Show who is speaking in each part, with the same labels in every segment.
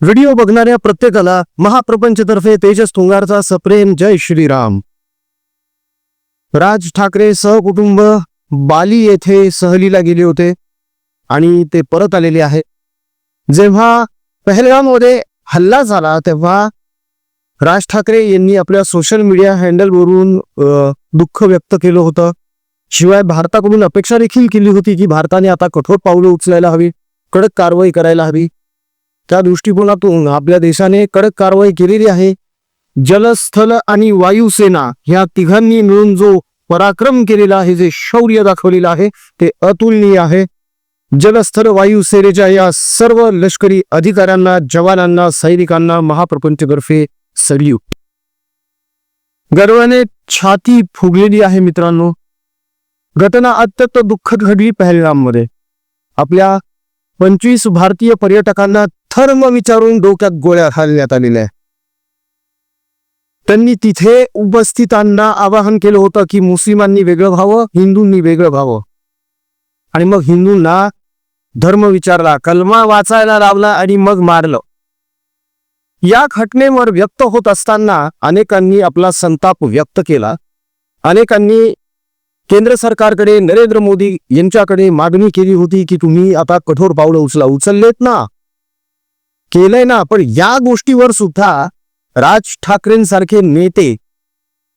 Speaker 1: Video बघणाऱ्या प्रत्येकाला महाप्रपंचतर्फे तेजस तुंगारचा सप्रेम जय श्रीराम. राज ठाकरे सहकुटुंब बाली येथे सहलीला गेले होते आणि ते परत आलेले आहे. जेव्हा पहलगाममध्ये हल्ला झाला तेव्हा राज ठाकरे यांनी आपल्या सोशल मीडिया हँडलवरून दुःख व्यक्त केलं होतं. शिवाय भारताकडून अपेक्षा देखील केली होती की भारताने आता कठोर पावलं उचलायला हवी कडक कारवाई करायला हवी. त्या दृष्टिकोनातून आपल्या देशाने कडक कारवाई केलेली आहे. जलस्थल आणि वायुसेना ह्या तिघांनी मिळून जो पराक्रम केलेला आहे जे शौर्य दाखवलेलं आहे ते अतुलनीय आहे. जलस्थल वायुसेनेच्या या सर्व लष्करी अधिकाऱ्यांना जवानांना सैनिकांना महाप्रपंचतर्फे सल्यूट गर्वाने छाती फुगलेली आहे मित्रांनो. घटना अत्यंत दुःखद घडली पहलगाममध्ये. आपल्या पंचवीस भारतीय पर्यटकांना धर्म विचारून डोक्यात गोळ्या घालण्यात आलेल्या आहे त्यांनी तिथे उपस्थितांना आवाहन केलं होतं की मुस्लिमांनी वेगळं व्हावं हिंदूंनी वेगळं व्हावं. आणि मग हिंदूंना धर्म विचारला कलमा वाचायला लावला आणि मग मारलं. या घटनेवर व्यक्त होत असताना अनेकांनी आपला संताप व्यक्त केला. अनेकांनी केंद्र सरकारकडे नरेंद्र मोदी यांच्याकडे मागणी केली होती की तुम्ही आता कठोर पावलं उचला उचललेत ना? केलंय ना पण या गोष्टीवर सुद्धा राज ठाकरेंसारखे नेते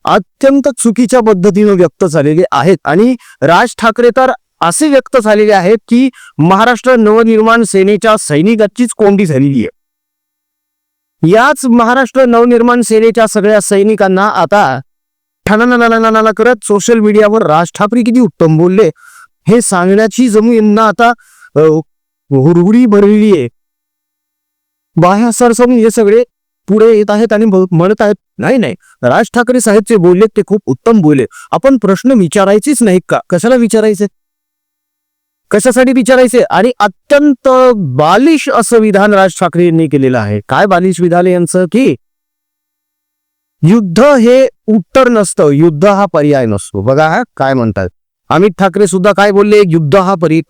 Speaker 1: अत्यंत चुकीच्या पद्धतीनं व्यक्त झालेले आहेत. आणि राज ठाकरे तर असे व्यक्त झालेले आहेत की महाराष्ट्र नवनिर्माण सेनेच्या सैनिकाचीच कोंडी झालेली आहे. याच महाराष्ट्र नवनिर्माण सेनेच्या सगळ्या सैनिकांना आता ठणाना करत सोशल मीडियावर राज ठाकरे किती उत्तम बोलले हे सांगण्याची जमीन यांना आता हुरहुडी हुरहुरी भरलेली आहे. बाह्य सरसमून हे सगळे पुढे येत आहेत आणि म्हणत आहेत नाही नाही राज ठाकरे साहेब जे बोलले ते खूप उत्तम बोलले. आपण प्रश्न विचारायचेच नाही का? कशाला विचारायचे? कशासाठी विचारायचे? आणि अत्यंत बालिश असं विधान राज ठाकरे यांनी केलेलं आहे. काय बालिश विधान यांचं? की युद्ध हे उत्तर नसतं. युद्ध हा पर्याय नसतो. बघा काय म्हणतात? अमित ठाकरे सुद्धा काय बोलले? युद्ध हा परि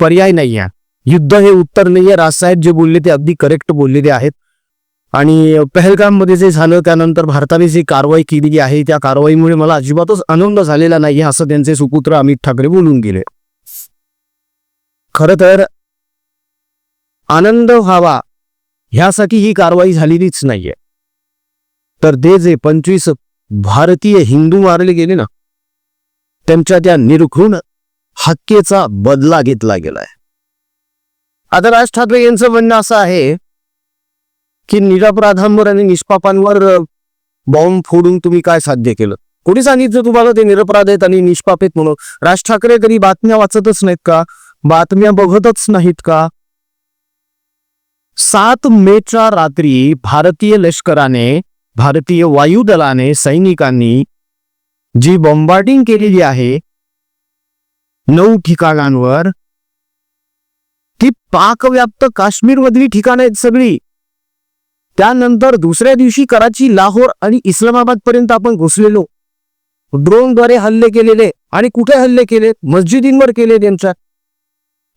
Speaker 1: पर्याय नाही आहे युद्ध हे उत्तर नाहीये. राजसाहेब जे बोलले ते अगदी करेक्ट बोललेले आहेत. आणि पहलगाममध्ये जे झालं त्यानंतर भारताने जी कारवाई केलेली आहे त्या कारवाईमुळे मला अजिबातच आनंद झालेला नाही असं त्यांचे सुपुत्र अमित ठाकरे बोलून गेले. खर तर आनंद व्हावा ह्यासाठी ही कारवाई झालेलीच नाहीये. तर ते जे पंचवीस भारतीय हिंदू मारले गेले ना त्यांच्या त्या निर्घृण हक्केचा बदला घेतला गेलाय. आता राज ठाकरे यांचं म्हणणं असं आहे की निरपराधांवर आणि निष्पापांवर बॉम्ब फोडून तुम्ही काय साध्य केलं? कोणी सांगितलं तुम्हाला ते निरपराध आहेत आणि निष्पाप आहेत म्हणून? राज ठाकरे कधी बातम्या वाचतच नाहीत का? बातम्या बघतच नाहीत का? सात मेच्या रात्री भारतीय लष्कराने भारतीय वायुदलाने सैनिकांनी जी बॉम्बार्डिंग केलेली आहे नऊ ठिकाणांवर ती पाकव्याप्त काश्मीर मधली ठिकाणं आहेत सगळी. त्यानंतर दुसऱ्या दिवशी कराची लाहोर आणि इस्लामाबाद पर्यंत आपण घुसलेलो. ड्रोनद्वारे हल्ले केलेले आणि कुठे हल्ले केले मस्जिदींवर केले त्यांच्या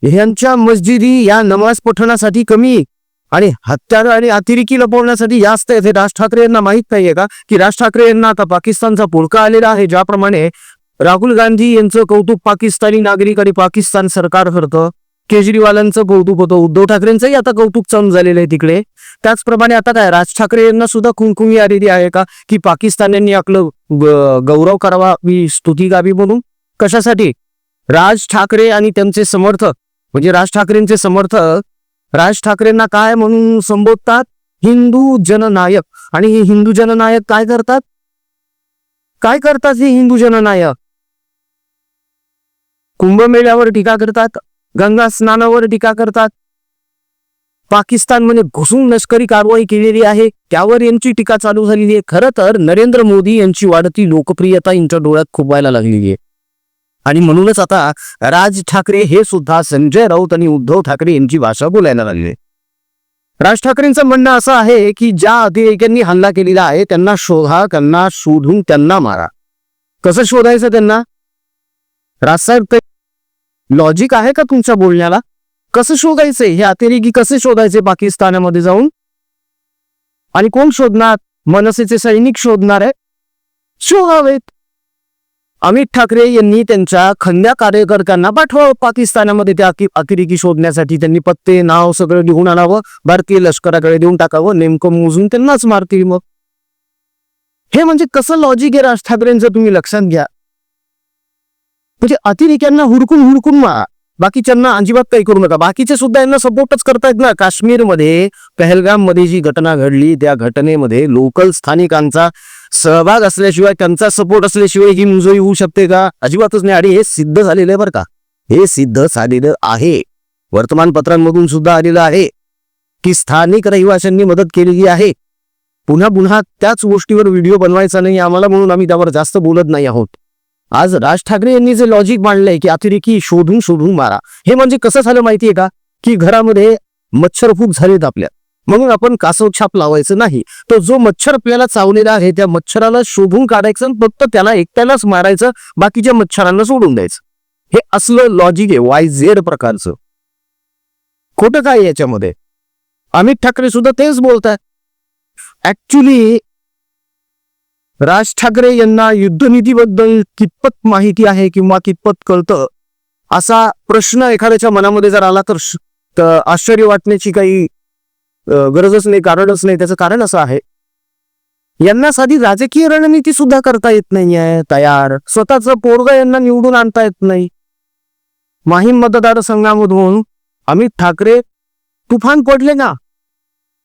Speaker 1: ह्यांच्या मस्जिदी या नमाज पठणासाठी कमी आणि हत्यार आणि अतिरेकी लपवण्यासाठी जास्त येथे राज ठाकरे यांना माहीत नाहीये का? की राज ठाकरे यांना आता पाकिस्तानचा पुळका आलेला आहे ज्याप्रमाणे राहुल गांधी यांचं कौतुक पाकिस्तानी नागरिक आणि पाकिस्तान सरकार करतं. केजरीवालांचं कौतुक होतं. उद्धव ठाकरेंचंही आता कौतुक चालू झालेलं आहे तिकडे. त्याचप्रमाणे आता काय राज ठाकरे यांना सुद्धा कुंकुमी आलेली आहे का? की पाकिस्तान्यांनी आपलं गौरव करावा मी स्तुती गावी म्हणून? कशासाठी? राज ठाकरे आणि त्यांचे समर्थक म्हणजे राज ठाकरेंचे समर्थक राज ठाकरेंना काय म्हणून संबोधतात? हिंदू जननायक. आणि हे हिंदू जननायक काय करतात? काय करतात हे हिंदू जननायक? कुंभमेळ्यावर टीका करतात? गंगा स्नानावर टीका करतात. पाकिस्तानमध्ये घुसून लष्करी कारवाई केलेली आहे. त्यावर यांची टीका चालू झालेली आहे. खरं तर नरेंद्र मोदी यांची वाढती लोकप्रियता यांच्या डोळ्यात खूप व्हायला लागलेली आहे. आणि म्हणूनच आता राज ठाकरे हे सुद्धा संजय राऊत आणि उद्धव ठाकरे यांची भाषा बोलायला लागली राज ठाकरेंचं म्हणणं असं आहे की ज्या अतिरेक्यांनी हल्ला केलेला आहे त्यांना शोधा त्यांना शोधून त्यांना मारा. कसं शोधायचं त्यांना? राजसाहेब लॉजिक आहे का तुमच्या बोलण्याला? कसं शोधायचे हे अतिरेकी कसे शोधायचे पाकिस्तानामध्ये जाऊन? आणि कोण शोधणार? मनसेचे सैनिक शोधणार आहे? शोधावेत. अमित ठाकरे यांनी त्यांच्या खंद्या कार्यकर्त्यांना पाठवावं. पाकिस्तानामध्ये त्या अतिरेकी शोधण्यासाठी त्यांनी पत्ते नाव सगळं लिहून आणावं. भारतीय लष्कराकडे देऊन टाकावं. नेमकं मोजून त्यांनाच मारतील मग. हे म्हणजे कसं लॉजिक आहे राज ठाकरेंचं? तुम्ही लक्षात घ्या. म्हणजे अतिरेक्यांना हुडकून हुडकून मारा बाकीच्यांना अजिबात काही करू नका. बाकीचे सुद्धा यांना सपोर्टच करतायत ना. काश्मीरमध्ये पहलगाममध्ये जी घटना घडली त्या घटनेमध्ये लोकल स्थानिकांचा सहभाग असल्याशिवाय त्यांचा सपोर्ट असल्याशिवाय ही मुजोरी होऊ शकते का? अजिबातच नाही. आणि हे सिद्ध झालेलं आहे बरं का. हे सिद्ध झालेलं आहे. वर्तमानपत्रांमधून सुद्धा आलेलं आहे की स्थानिक रहिवाशांनी मदत केलेली आहे. पुन्हा पुन्हा त्याच गोष्टीवर व्हिडिओ बनवायचा नाही. आम्हाला म्हणून आम्ही त्यावर जास्त बोलत नाही आहोत. आज राज ठाकरे यांनी जे लॉजिक मांडलंय की अतिरेकी शोधून शोधून मारा हे म्हणजे कसं झालं माहितीये का? की घरामध्ये मच्छर खूप झालेत आपल्या म्हणून आपण कासव छाप लावायचं नाही. तो जो मच्छर आपल्याला चावलेला आहे त्या मच्छराला शोधून काढायचं फक्त त्याला एकट्यालाच मारायचं बाकीच्या मच्छरांना सोडून द्यायचं. हे असलं लॉजिक आहे वाय झेड प्रकारचं. खोटं काय आहे याच्यामध्ये? अमित ठाकरे सुद्धा तेच बोलतात ऍक्च्युली राज ठाकरे यांना युद्धनीतीबद्दल कितपत माहिती आहे किंवा कितपत कळतं? असा प्रश्न एखाद्याच्या मनामध्ये जर आला तर आश्चर्य वाटण्याची काही गरजच नाही कारणच नाही त्याचं कारण असं आहे. यांना साधी राजकीय रणनीती सुद्धा करता येत नाहीये तयार. स्वतःच पोरग यांना निवडून आणता येत नाही. माहीम मतदारसंघामधून अमित ठाकरे तुफान पडले ना?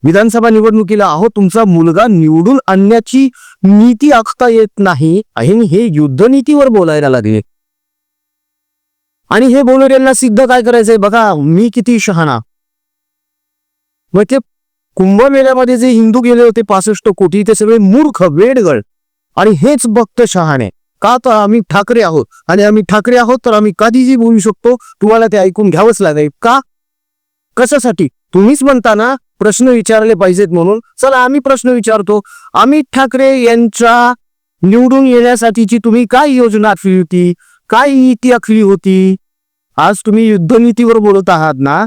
Speaker 1: विधानसभा निवडणुकीला अहो तुमचा मुलगा निवडून आणण्याची नीती आखता येत नाही. हे युद्धनीतीवर बोलायला लागले. आणि हे बोलणाऱ्यांना सिद्ध काय करायचंय बघा मी किती शहाणा. मग ते कुंभमेळ्यामध्ये जे हिंदू गेले होते पासष्ट कोटी ते सगळे मूर्ख वेडगळ. आणि हेच भक्त शहाणे. का तर आम्ही ठाकरे आहोत. आणि आम्ही ठाकरे आहोत तर आम्ही कधीही बोलू शकतो. तुम्हाला ते ऐकून घ्यावंच लागेल. का? कशासाठी? तुम्हीच म्हणता ना? प्रश्न विचारले पाहिजेत म्हणून. चला आम्ही प्रश्न विचारतो. अमित ठाकरे यांच्या निवडून येण्यासाठीची तुम्ही काय योजना आखली होती? काय नीती आखली होती? आज तुम्ही युद्धनीतीवर बोलत आहात ना?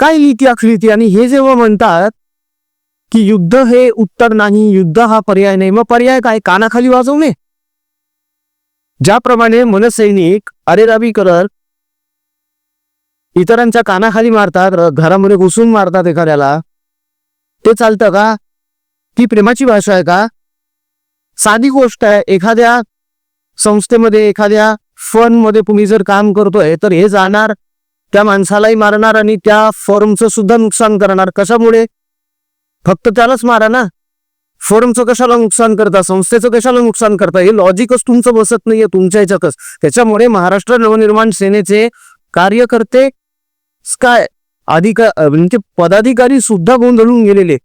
Speaker 1: काय नीती आखली होती? आणि हे जेव्हा म्हणतात की युद्ध हे उत्तर नाही युद्ध हा पर्याय नाही मग पर्याय काय? कानाखाली वाजवणे. ज्याप्रमाणे मनसैनिक अरेराबी करत इतरांच्या कानाखाली मारतात घरामध्ये घुसून मारतात एखाद्याला ते चालतं का? ती प्रेमाची भाषा आहे का? साधी गोष्ट आहे एखाद्या संस्थेमध्ये एखाद्या फर्ममध्ये तुम्ही जर काम करतोय तर हे जाणार त्या माणसालाही मारणार आणि त्या फर्मचं सुद्धा नुकसान करणार. कशामुळे? फक्त त्यालाच मारा ना. फर्मचं कशाला नुकसान करता? संस्थेचं कशाला नुकसान करता? हे लॉजिकच तुमचं बसत नाहीये तुमच्या ह्याच्यातच. त्याच्यामुळे महाराष्ट्र नवनिर्माण सेनेचे कार्यकर्ते काय? अधिका म्हणजे पदाधिकारी सुद्धा गोंधळून गेलेले.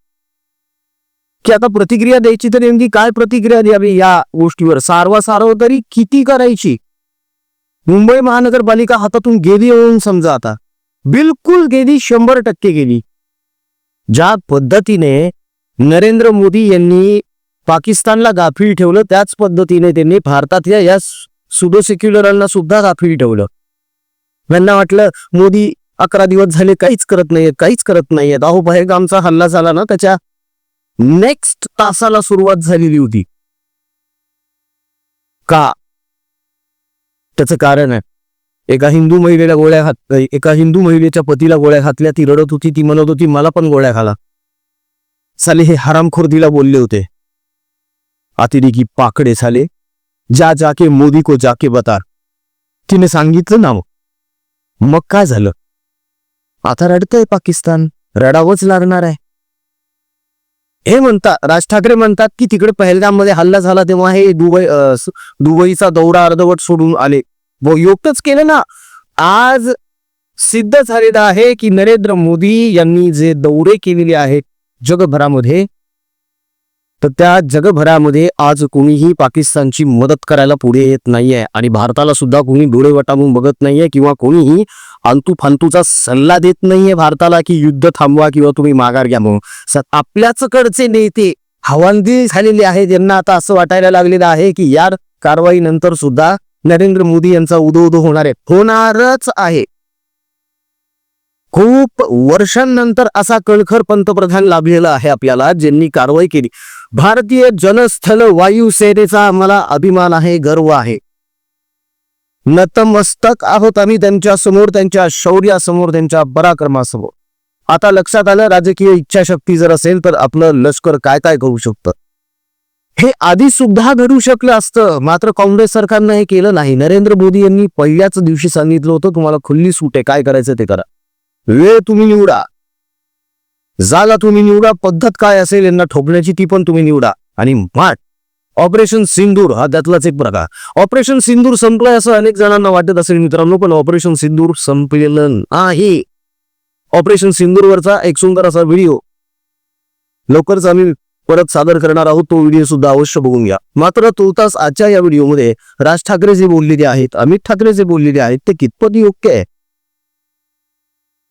Speaker 1: की आता प्रतिक्रिया द्यायची तर नेमकी काय प्रतिक्रिया द्यावी या गोष्टीवर? सारवा सारव तरी किती करायची? मुंबई महानगरपालिका हातातून गेली होऊन समजा आता बिलकुल गेली शंभर टक्के गेली. ज्या पद्धतीने नरेंद्र मोदी यांनी पाकिस्तानला गाफील ठेवलं त्याच पद्धतीने त्यांनी भारतातल्या या सुडो सेक्युलरांना सुद्धा गाफील ठेवलं. त्यांना वाटलं मोदी अकरा दिवस झाले काहीच करत नाहीयेत काहीच करत नाहीये. अहो बहेगामचा हल्ला झाला ना त्याच्या नेक्स्ट तासाला सुरुवात झालेली होती. का? त्याचं कारण आहे. एका हिंदू महिलेला गोळ्या घात एका हिंदू महिलेच्या पतीला गोळ्या घातल्या ती रडत होती ती म्हणत होती मला पण गोळ्या घाला. साले हे हरामखोर बोलले होते. अतिरेकी पाकडे साले जा जाके मोदी को जाके बता. तिने सांगितलं ना मग काय झालं? आता रडतंय पाकिस्तान. रडावंच लागणार आहे. हे म्हणतात राज ठाकरे म्हणतात की तिकडे पहलगाम हल्ला झाला तेव्हा हे दुबई दुबईचा दौरा अर्धवट सोडून आले. व योगच केलं ना. आज सिद्ध झालेलं आहे की नरेंद्र मोदी यांनी जे दौरे केलेले आहेत जगभरामध्ये तर त्या जगभरामध्ये आज कोणीही पाकिस्तानची मदत करायला पुढे येत नाहीये आणि भारताला सुद्धा कोणी डोळे वटावून बघत नाहीये किंवा कोणीही आंतू फांतूचा सल्ला देत नाहीये भारताला की युद्ध थांबवा किंवा तुम्ही माघार घ्या म्हणून. आपल्याच कडचे नेते हवालदिल झालेले आहेत. यांना आता असं वाटायला लागलेलं आहे की यार कारवाई नंतर सुद्धा नरेंद्र मोदी यांचा उदो उदो होणार आहे. होणारच आहे. खूप वर्षांनंतर असा कणखर पंतप्रधान लाभलेला आहे आपल्याला ज्यांनी कारवाई केली. भारतीय जनस्थल वायुसेनेचा आम्हाला अभिमान आहे गर्व आहे. नतमस्तक आहोत आम्ही त्यांच्यासमोर त्यांच्या शौर्यासमोर त्यांच्या पराक्रमासमोर. आता लक्षात आलं राजकीय इच्छाशक्ती जर असेल तर आपलं लष्कर काय काय करू शकतं? हे आधी सुद्धा घडू शकलं असतं मात्र काँग्रेस सरकारनं हे केलं नाही. नरेंद्र मोदी यांनी पहिल्याच दिवशी सांगितलं होतं तुम्हाला खुल्ली सूट आहे काय करायचं ते करा. वेळ तुम्ही निवडा. जागा तुम्ही निवडा. पद्धत काय असेल यांना ठोकण्याची ती पण तुम्ही निवडा. आणि माठ. ऑपरेशन सिंदूर हा त्यातलाच एक प्रकार. ऑपरेशन सिंदूर संपलाय असं अनेक जणांना वाटत असेल मित्रांनो पण ऑपरेशन सिंदूर संपलेलं नाही. ऑपरेशन सिंदूरवरचा एक सुंदर असा व्हिडिओ. लवकरच आम्ही परत सादर करणार आहोत. तो व्हिडिओ सुद्धा अवश्य बघून घ्या. मात्र तुर्तास आजच्या या व्हिडिओमध्ये राज ठाकरे जे बोललेले आहेत अमित ठाकरे जे बोललेले आहेत ते कितपत योग्य आहे?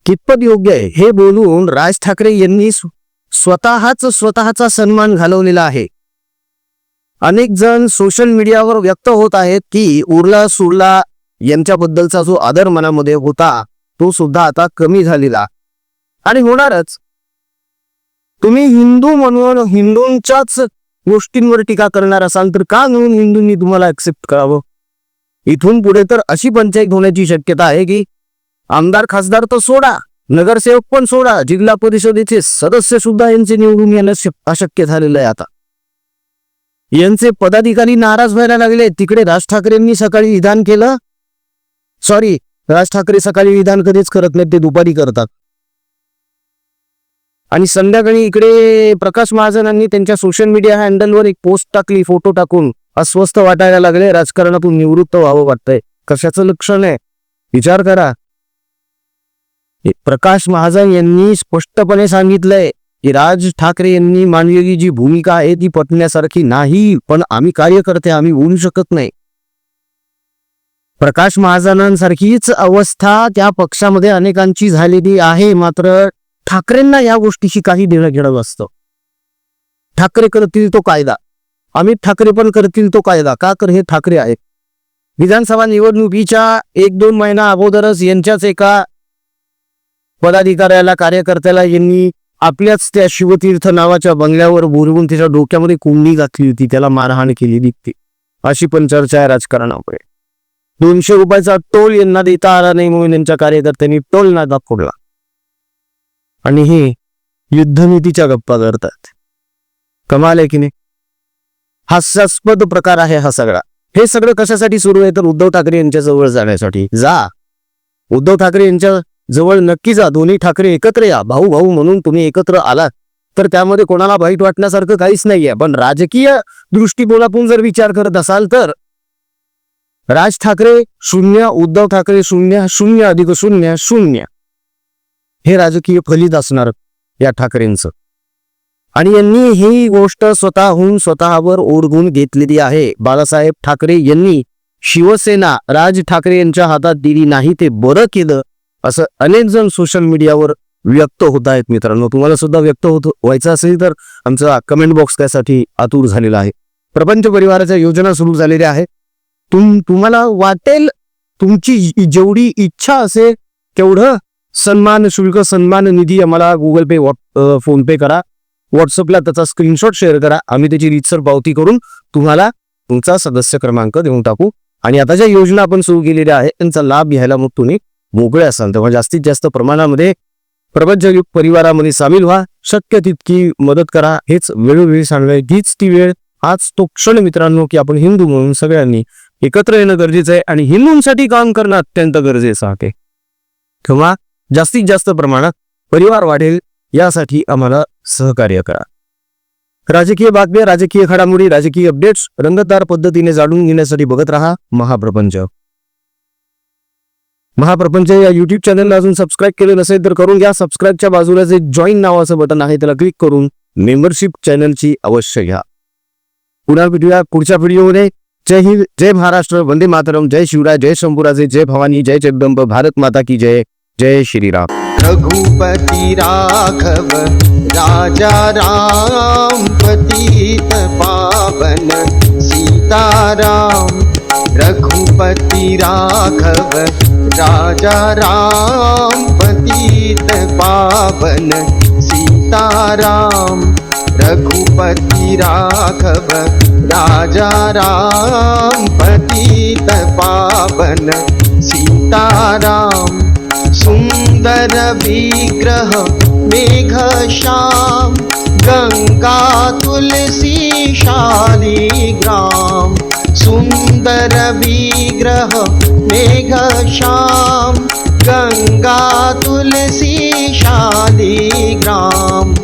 Speaker 1: कितपत योग्य आहे हे बोलून राज ठाकरे यांनी स्वतःच स्वतःचा सन्मान घालवलेला आहे. अनेक जण सोशल मीडियावर व्यक्त होत आहेत की उरला सुरला यांच्याबद्दलचा जो आदर मनामध्ये होता तो सुद्धा आता कमी झालेला. आणि होणारच. तुम्ही हिंदू म्हणून हिंदूंच्याच गोष्टींवर टीका करणार असाल तर का म्हणून हिंदूंनी तुम्हाला ऍक्सेप्ट करावं? इथून पुढे तर अशी पंचायत होण्याची शक्यता आहे की आमदार खासदार तर सोडा नगरसेवक पण सोडा जिल्हा परिषदेचे सदस्य सुद्धा यांचे निवडून येणं अशक्य झालेलं आहे आता. यांचे पदाधिकारी नाराज व्हायला लागले. तिकडे राज ठाकरेंनी सकाळी विधान केलं. सॉरी राज ठाकरे सकाळी विधान कधीच करत नाहीत ते दुपारी करतात. आणि संध्याकाळी इकडे प्रकाश महाजनांनी त्यांच्या सोशल मीडिया हँडलवर एक पोस्ट टाकली फोटो टाकून. अस्वस्थ वाटायला लागले. राजकारणातून निवृत्त व्हावं वाटतंय. कशाचं लक्षण आहे? विचार करा. प्रकाश महाजन यांनी स्पष्टपणे सांगितलंय की राज ठाकरे यांनी मांडलेली जी भूमिका आहे ती पटण्यासारखी नाही पण आम्ही कार्यकर्ते आम्ही होऊ शकत नाही. प्रकाश महाजनांसारखीच अवस्था त्या पक्षामध्ये अनेकांची झालेली आहे मात्र ठाकरेंना या गोष्टीशी काही देणं घेणं असतं ठाकरे करतील तो कायदा. अमित ठाकरे पण करतील तो कायदा. का कर हे ठाकरे आहेत? विधानसभा निवडणुकीच्या एक दोन महिना अगोदरच यांच्याच एका पदाधिकाऱ्याला कार्यकर्त्याला यांनी आपल्याच त्या शिवतीर्थ नावाच्या बंगल्यावर बोलवून त्याच्या डोक्यामध्ये कुंडी घातली होती. त्याला मारहाण केली दिसते अशी पण चर्चा आहे राजकारणामुळे. दोनशे रुपयाचा टोल यांना देता आला नाही म्हणून यांच्या कार्यकर्त्यांनी टोल नादा फोडला. आणि हे युद्धनीतीच्या गप्पा करतात. कमाल आहे की नाही? हास्यास्पद प्रकार आहे हा सगळा. हे सगळं कशासाठी सुरू आहे? तर उद्धव ठाकरे यांच्या जवळ जाण्यासाठी. जा. उद्धव ठाकरे यांच्या जवळ नक्की जा दोन्ही ठाकरे एकत्र या. भाऊ भाऊ म्हणून तुम्ही एकत्र आलात. तर त्यामध्ये कोणाला वाईट वाटण्यासारखं काहीच नाहीये. पण राजकीय दृष्टिकोनातून जर विचार करत असाल तर राज ठाकरे शून्य उद्धव ठाकरे शून्य शून्य अधिक शून्य शून्य हे राजकीय फलित असणार या ठाकरेंचं. आणि यांनी ही गोष्ट स्वतःहून स्वतःवर ओढवून घेतलेली आहे. बाळासाहेब ठाकरे यांनी शिवसेना राज ठाकरे यांच्या हातात दिली नाही ते बरं केलं. असं अनेक जण सोशल मीडियावर व्यक्त होत आहेत मित्रांनो. तुम्हाला सुद्धा व्यक्त होत व्हायचं असेल तर आमचा कमेंट बॉक्स त्यासाठी आतुर झालेला आहे. प्रपंच परिवाराच्या योजना सुरू झालेल्या आहेत. तुम तुम्हाला वाटेल तुमची जेवढी इच्छा असेल तेवढं सन्मान शुल्क सन्मान निधी आम्हाला गुगल पे फोनपे करा. व्हॉट्सअपला त्याचा स्क्रीनशॉट शेअर करा. आम्ही त्याची रीतसर पावती करून तुम्हाला तुमचा सदस्य क्रमांक देऊन टाकू. आणि आता ज्या योजना आपण सुरू केलेल्या आहेत त्यांचा लाभ घ्यायला मग तुम्ही मोकळे असाल तेव्हा जास्तीत जास्त प्रमाणामध्ये प्रपंचयुक्त परिवारामध्ये सामील व्हा. शक्य तितकी मदत करा. हेच वेळोवेळी सांगणं हीच ती वेळ. हाच तो क्षण मित्रांनो की आपण हिंदू म्हणून सगळ्यांनी एकत्र येणं गरजेचं आहे आणि हिंदूंसाठी काम करणं अत्यंत गरजेचं आहे. तेव्हा जास्तीत जास्त प्रमाणात परिवार वाढेल यासाठी आम्हाला सहकार्य करा. राजकीय बातम्या राजकीय घडामोडी राजकीय अपडेट्स रंगतदार पद्धतीने जाणून घेण्यासाठी बघत राहा महाप्रपंच महाप्रपंच या युट्यूब चॅनलला अजून सबस्क्राईब केलं नसेल तर करून घ्या. सबस्क्राईबच्या बाजूला जे जॉईन नावाचं बटन आहे त्याला क्लिक करून मेंबरशिप चॅनलची अवश्य घ्या. पुन्हा भेटूया पुढच्या व्हिडिओमध्ये जय हिंद, जय महाराष्ट्र, वंदे मातरम, जय शिवराय, जय शंभूराजे, जय भवानी, जय जगदंब, भारत माता की जय जय श्रीराम.
Speaker 2: रघुपति राघव, राजा राम, पतित पावन, सीताराम. रघुपति राघव राजा राम पतित पावन सीताराम रघुपति राघव राजा राम पतित पावन सीताराम। सुंदर विग्रह मेघ श्याम गंगा तुलसी शालिग्राम सुन्दर विग्रह मेघ श्याम गंगा तुलसी शालिग्राम।